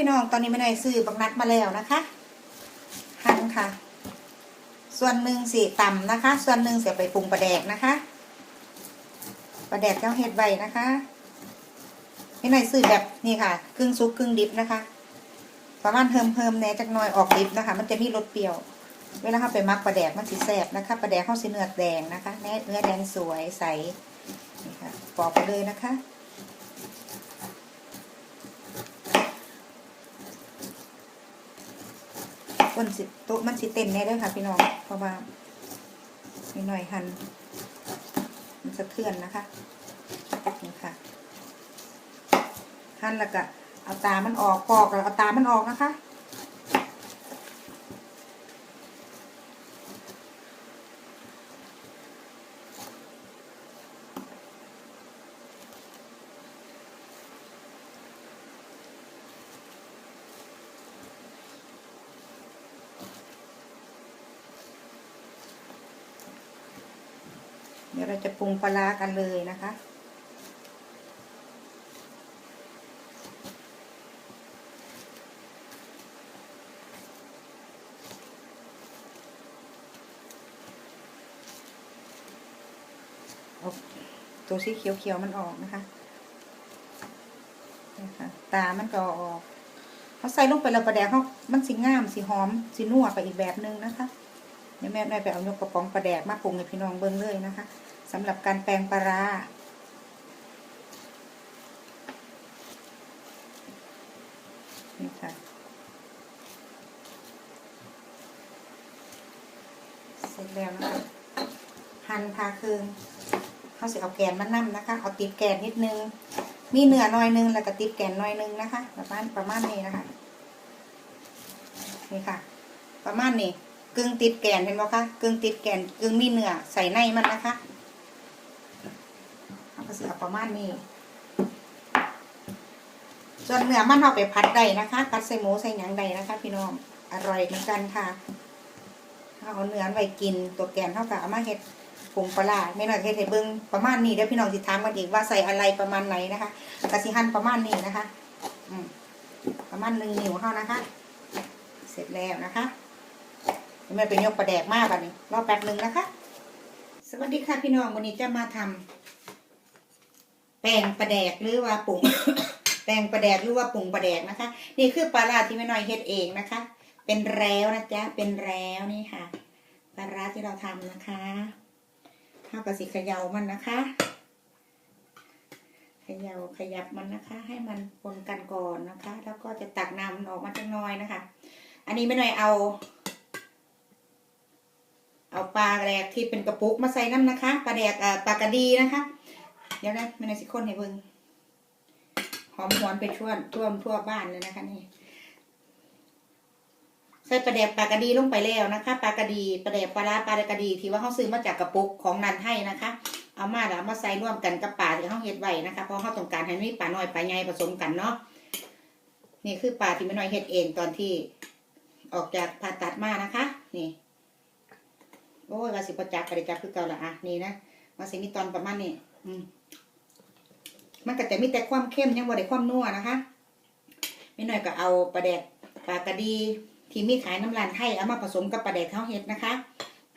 พี่น้องตอนนี้ไม่ได้ซื้อบักนัดมาแล้วนะคะหั่นค่ะ ส่วนหนึ่งสีต่ำนะคะ ส่วนหนึ่งเสียไปปรุงปลาแดกนะคะปลาแดกเจ้าเห็ดใบนะคะไม่ได้ซื้อแบบนี่ค่ะครึ่งซุปครึ่งดิบนะคะประมาณเพิ่มเพิ่มแหน่จักหน่อยออกดิบนะคะ มันจะมีรสเปรี้ยว เวลาเราไปมักปลาแดกมันสีแสบนะคะปลาแดกเข้าสีเนื้อแดงนะคะเนื้อแดงสวยใสนี่ค่ะปอกไปเลยนะคะ มันสิโต๊ะมันสิเต็นแน่เด้วยค่ะ พี่น้องเพราะว่ามีหน่อยหันมันสะเทือนนะคะนี่ค่ะหั่นแล้วก็เอาตามันออกปอกแล้วเอาตามันออกนะคะ ดี๋ยวเราจะปรุงปลากันเลยนะคะ ตัวสีเขียวๆมันออกนะคะนะคะตามันก็ออกเขาใส่ลงไปแล้วประแดกเขามันสีงามสีหอมสีนัวไปอีกแบบนึงนะคะ แม่แม่ไปเอายกกระป๋องปลาแดกมาปรุงให้พี่น้องเบิ้งเลยนะคะสำหรับการแปลงปลาร้านี่ค่ะเสร็จแล้วนะคะหั่นพาคืนเขาสิเอาแกนมานั่นะคะ เอาติดแกนนิดนึง มีเนื้อหน่อยนึงแล้วก็ติดแกนหน่อยนึงนะคะ ประมาณประมาณนี้นะคะ นี่ค่ะ ประมาณนี้ กึ่งติดแกนเห็นไหมคะกึ่งติดแกนกึ่งมีเนื้อใส่ในมันนะคะเอาก็สิเอประมาณนี้ส่วนเนื้อมันเอาไปพัดได้นะคะพัดใส่หมูใส่หยังใดนะคะ พี่น้องอร่อยเหมือนกันค่ะเอาเนื้อไว้กินตัวแกนเท่ากับเอามาเห็ดผงปลาไม่น่าเห็ดให้เบิ้งประมาณนี้เดี๋ยวพี่น้องสิถามกันอีกว่าใส่อะไรประมาณไหนนะคะกระสิหั่นประมาณนี้นะคะ อืมประมาณหนึ่งนิ้วเท่านะคะ เสร็จแล้วนะคะ ไม่เป็นยกประแดกมากแบบนี้รอแป๊บหนึ่งนะคะ สวัสดีค่ะพี่น้องวันนี้จะมาทำแป้งปลาแดกหรือว่าปรุงแป้งปลาแดกหรือว่าปรุงปลาแดกนะคะ นี่คือปลาร้าที่แม่น้อยเฮ็ดเองนะคะ เป็นแล้วนะจ๊ะเป็นแล้วนี่ค่ะปลาร้าที่เราทำนะคะข้าวกระสิเขยามันนะคะเขยาขยับมันนะคะ ให้มันปนกันก่อนนะคะ แล้วก็จะตักน้ำมันออกมาจังน้อยนะคะ อันนี้ไม่น้อยเอา เอาปลาแดกที่เป็นกระปุกมาใส่น้ำนะคะปลาแดกปลากระดีนะคะ เดี๋ยวนะไม่น้สิคนให้เบิ่งหอมหวนไปทั่วท่วทั่วบ้านเลยนะคะนี่ใส่ปลาแดกปลากระดีลงไปแล้วนะคะปลากระดีปลาแดกปลาร้าปลากระดี ที่ว่าเขาซื้อมาจากกระปุกของนันให้นะคะ เอามาแล้วมาใส่ร่วมกันกับปลาที่เขาเฮ็ดไว้นะคะเพราะเขาต้องการให้มีปลาหน้อยปลาใหญ่ผสมกันเนาะนี่คือปลาที่แม่น้อยเฮ็ดเองตอนที่ออกจากผ่าตัดมานะคะ นี่ โอ้ยว่าสิประจักษ์กระจักคือเก่าละอะนี่นะมาสิมีตอนประมาณนี้อืมมันก็จะมีแต่ความเข้มยังบ่ได้ความนัวนะคะไม่หน้อยก็เอาปลาแดกปลากระดี ที่มีขายน้ำลานไทยเอามาผสมกับปลาแดกข้าวเห็ดนะคะ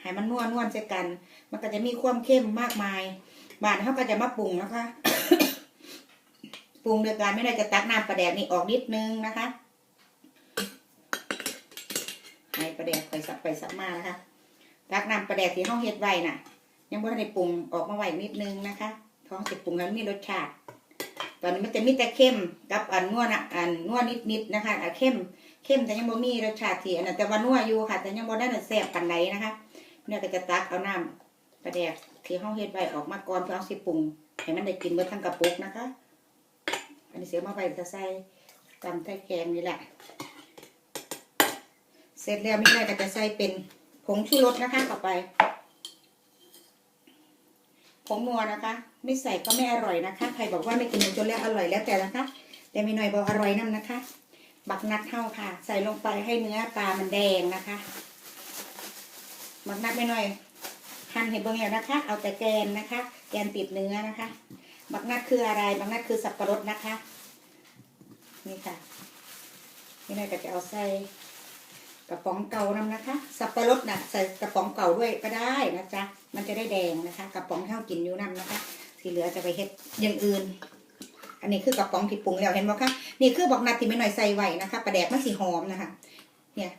ให้มันนวลนวลใส่กัน มันก็จะมีความเข้มมากมายบานเขาก็จะมาปรุงนะคะปรุงโดยการไม่ได้จะตักน้ำปลาแดกนี่ออกนิดนึงนะคะให้ปลาแดกไปสักไปสักมานะคะ ตักน้ำปลาแดกที่ห้องเห็ดไว้น่ะ ยังไม่ได้ปรุงออกมาไว้นิดนึงนะคะ ท้องจะปรุงแล้วมีรสชาติ ตอนนี้มันจะมีแต่เข้มกับอันนวลอะอันนวลนิดๆนะคะอันเข้มเข้มแต่ยังบ่มีรสชาติที่อันนั้นแต่ว่านัวอยู่ค่ะ แต่ยังบ่ได้แซ่บปานใดนะคะเนี่ยก็จะตักเอาน้ำปลาแดกที่เฮาเฮ็ดไว้ออกมาก่อนเพื่อเอาสิปรุงให้มันได้กินเบิดทั้งกระปุกนะคะ อันนี้เสียมาไว้จะใส่ตำไส้แกงนี่แหละ เสร็จแล้วมีอะไรก็จะใส่เป็น ผงชูรสนะคะเข้าไป ผงนัวนะคะ ไม่ใส่ก็ไม่อร่อยนะคะ ใครบอกว่าไม่กินหมูจนแล้วอร่อยแล้วแต่นะคะ แต่มีหน่อยบอกอร่อยน้ำนะคะ บักนัดเท่าค่ะ ใส่ลงไปให้เนื้อปลามันแดงนะคะ บักนัดไม่หน่อยหั่นให้เบิ่งแล้วนะคะ เอาแต่แกนนะคะ แกนติดเนื้อนะคะ บักนัดคืออะไร บักนัดคือสับปะรดนะคะ นี่ค่ะ นี่นายก็จะเอาใส่ กระป๋องเก่านํนะคะ สับปะรดนะใส่กระป๋องเก่าด้วยก็ได้นะจ๊ะมันจะได้แดงนะคะ กระป๋องเท่ากินอยู่นํนะคะ ที่เหลือจะไปเฮ็ดอย่างอื่น อันนี้คือกระป๋องที่ปรุงแล้วเห็นบ่คะนี่คือบอกนาที่ไม่หน่อยใส่ไว้นะคะปลาแดกมันสีหอมนะคะ เนี่ย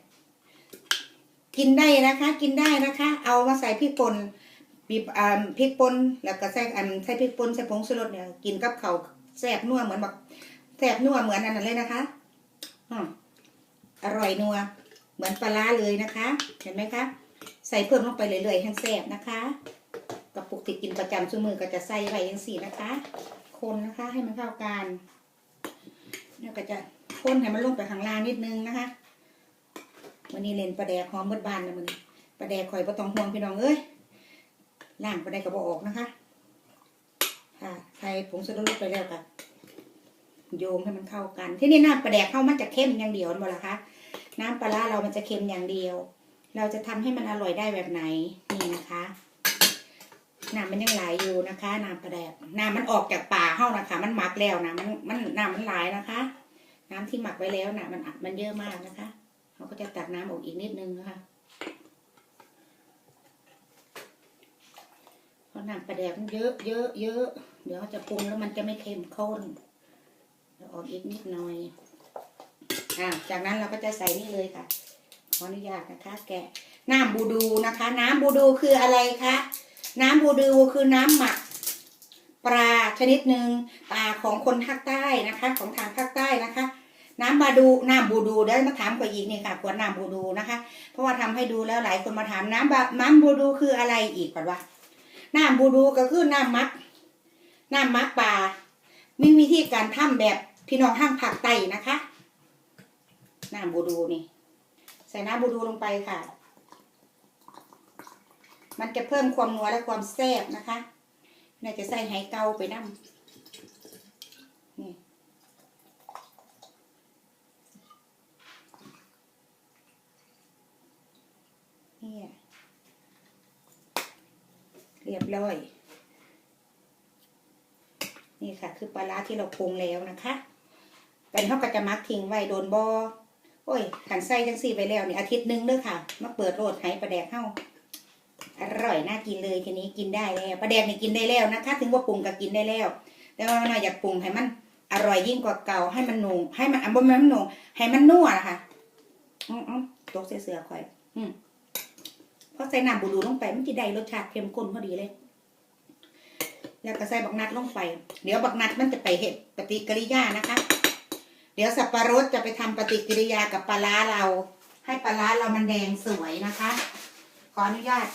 กินได้นะคะ กินได้นะคะ เอามาใส่พริกป่นบีบอ่าพริกป่นแล้วก็ใส่อันใส่พริกป่นใส่ผงชูรสเนี่ยกินกับเขาแซบนัวเหมือนแบบแซบนัวเหมือนอันนั้นเลยนะคะ อืมอร่อยนัว เหมือนปลาร้าเลยนะคะ เห็นไหมคะ ใส่เพิ่มลงไปเรื่อยๆให้แซ่บนะคะกระปุกที่กินประจำชั่วมือก็จะใส่ไว้ยังสี่นะคะ คนนะคะให้มันเข้ากันแล้วก็จะคนให้มันลงไปข้างล่างนิดนึงนะคะวันนี้เล่นปลาแดกหอมเบิดบานนะมันปลาแดกข่อยบ่ต้องห่วงพี่น้องเอ้ยล่างปลาแดกก็บ่ออกนะคะ ค่ะใส่ผงชูรสลงไปแล้วก็โยมให้มันเข้ากัน ที่นี่น้ำปลาแดกเข้ามันจะเข้มอย่างเดียวบ่ล่ะคะ น้ำปลาเรามันจะเค็มอย่างเดียว เราจะทำให้มันอร่อยได้แบบไหนนี่นะคะน้ำมันยังไหลอยู่นะคะน้ำปลาแดกน้ำมันออกจากป่าเข้านะคะ มันหมักแล้วนะมันมันน้ำมันไหลนะคะ น้ำที่หมักไว้แล้วนะมันมันเยอะมากนะคะเราก็จะตักน้ำออกอีกนิดนึงนะคะเพราะน้ำปลาแดกมันเยอะเยอะเยอะเดี๋ยวจะปรุงแล้วมันจะไม่เค็มข้นออกอีกนิดหน่อย อ่าจากนั้นเราก็จะใส่นี่เลยค่ะ ขออนุญาตนะคะ แกะน้ำบูดูนะคะ น้ำบูดูคืออะไรคะน้ำบูดูคือน้ำหมักปลาชนิดหนึ่งปลาของคนภาคใต้นะคะ ของทางภาคใต้นะคะ น้ำบาดูน้ำบูดูได้มาถามกว่าอีกนี่ค่ะขวดน้ำบูดูนะคะ เพราะว่าทำให้ดูแล้วหลายคนมาถามน้ำบาน้ำบูดูคืออะไรอีกก่อนว่าน้ำบูดูก็คือน้ำมักน้ำมักปลามีวิธีการทำแบบพี่น้องทางภาคใต้นะคะ น้ำบูดูนี่ ใส่น้ำบูดูลงไปค่ะ มันจะเพิ่มความนัวและความแซ่บนะคะน่าจะใส่ไหเกาไปน้ำนี่นี่เรียบร้อย นี่ค่ะ คือปลาร้าที่เราปรุงแล้วนะคะเป็นเขาก็จะมักทิ้งไว้โดนบอ โอ้ยขันไส้จังสี่ไปแล้วนี่อาทิตย์หนึงเด้อค่ะ มาเปิดโรดไหปลาแดกเข้าอร่อยน่ากินเลยทีนี้กินได้แล้วปลาแดกนี่กินได้แล้วนะคะ ถึงว่าปรุงก็กินได้แล้ว แต่ว่าน่อยอยากปรุงให้มันอร่อยยิ่งกว่าเก่าให้มันหนูให้มันอะบ่แม่นมันหนูให้มันนัวนะคะอือตกเสือๆค่อย อืมพอใส่น้ำบูดูลงไปมันจะได้รสชาติเข้มข้นพอดีเลย แล้วก็ใส่บักนัดลงไป เดี๋ยวบักนัดมันจะไปเห็ดปฏิกิริยานะคะ ดี๋ยวสับปะรดจะไปทำปฏิกิริยากับปลาร้าเรา ให้ปลาร้าเรามันแดงสวยนะคะ ขออนุญาต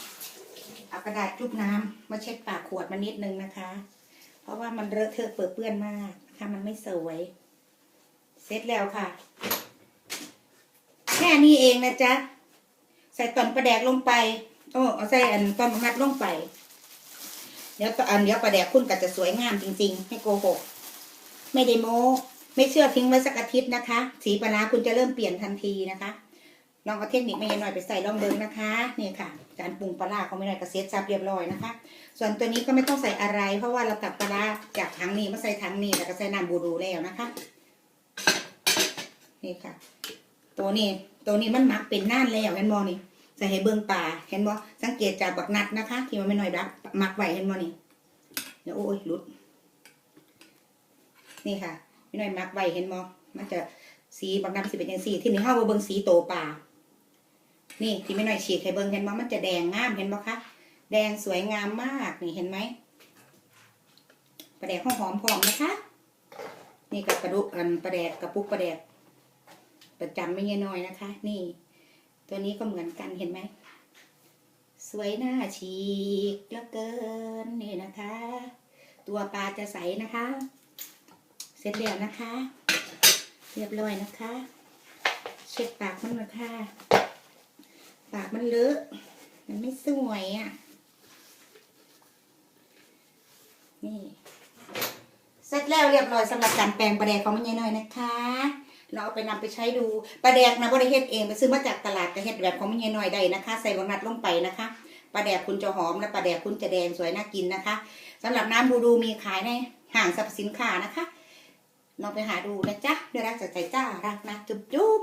เอากระดาษจุบน้ำมาเช็ดปากขวดมานิดนึงนะคะ เพราะว่ามันเลอะเทอะเปื้อนเปื้อนมากนะคะมันไม่สวย เสร็จแล้วค่ะ แค่นี้เองนะจ๊ะ ใส่ตอนปลาแดกลงไป โอ้เอาใส่อันตอนมัดลงไป เดี๋ยวอันเดี๋ยวปลาแดกคุณก็จะสวยงามจริง ๆ ไม่โกหก ไม่ได้โม้ ไม่เชื่อทิ้งไว้สักอาทิตย์นะคะ สีปลาร้าคุณจะเริ่มเปลี่ยนทันทีนะคะลองเอาเทคนิคไม่หน่อยไปใส่ลองเดิงนะคะนี่ค่ะ การปรุงปลาร้าเขาไม่ได้กระเซ็ตซับเรียบร้อยนะคะ ส่วนตัวนี้ก็ไม่ต้องใส่อะไร เพราะว่าเราตักปลาร้าจากถังนี้มาใส่ถังนี้แล้วก็ใส่น้ำบูดูแล้วนะคะนี่ค่ะ ตัวนี้ตัวนี้มันหมักเป็นน่านแล้วเห็นบอนี่ใส่ให้เบิ่งป่าเห็นบอสังเกตจากบักนัดนะคะ ที่มันไม่หน่อยดักหมักไหวเห็นบอนี่เดี๋ยวโอ้ยหลุดนี่ค่ะ ไม่น่อยมักไว้เห็นบอมันจะสีบักนัดสิเป็นย่างสีที่นี่ห้าว่าเบิ่งสีโตป่านี่ที่ไม่น่อยฉีกให้เบิ่งเห็นบอมันจะแดงงามเห็นบอคะแดงสวยงามมากนี่เห็นไหมปลาแดกหอมๆพร้อมนะคะ นี่กับกระดูกอันปลาแดกกระปุกปลาแดกประจำไม่เงี้ยน้อยนะคะ นี่ ตัวนี้ก็เหมือนกันเห็นไหมสวยหน้าฉีกเหลือเกินนี่นะคะ ตัวปลาจะใสนะคะ เสร็จแล้วนะคะ เรียบร้อยนะคะ เช็ดปากมันหน่อยค่ะ ปากมันเลอะ มันไม่สวยอะ นี่ เสร็จแล้วเรียบร้อยสำหรับการแปรงประแดกของมันยายน้อยนะคะเราเอาไปนำไปใช้ดูปลาแดกนะบริเฮ็ดเองไปซื้อมาจากตลาดกระเฮ็ดแบบของมันยายน้อยได้นะคะ ใส่บางนัดลงไปนะคะปลาแดกคุณจะหอมและปลาแดกคุณจะแดงสวยน่ากินนะคะสำหรับน้ำบูดูมีขายในห้างสรรพสินค้านะคะ ลองไปหาดูนะจ๊ะด้วยรักจากใจจ้ารักนะจุ๊บจุ๊บ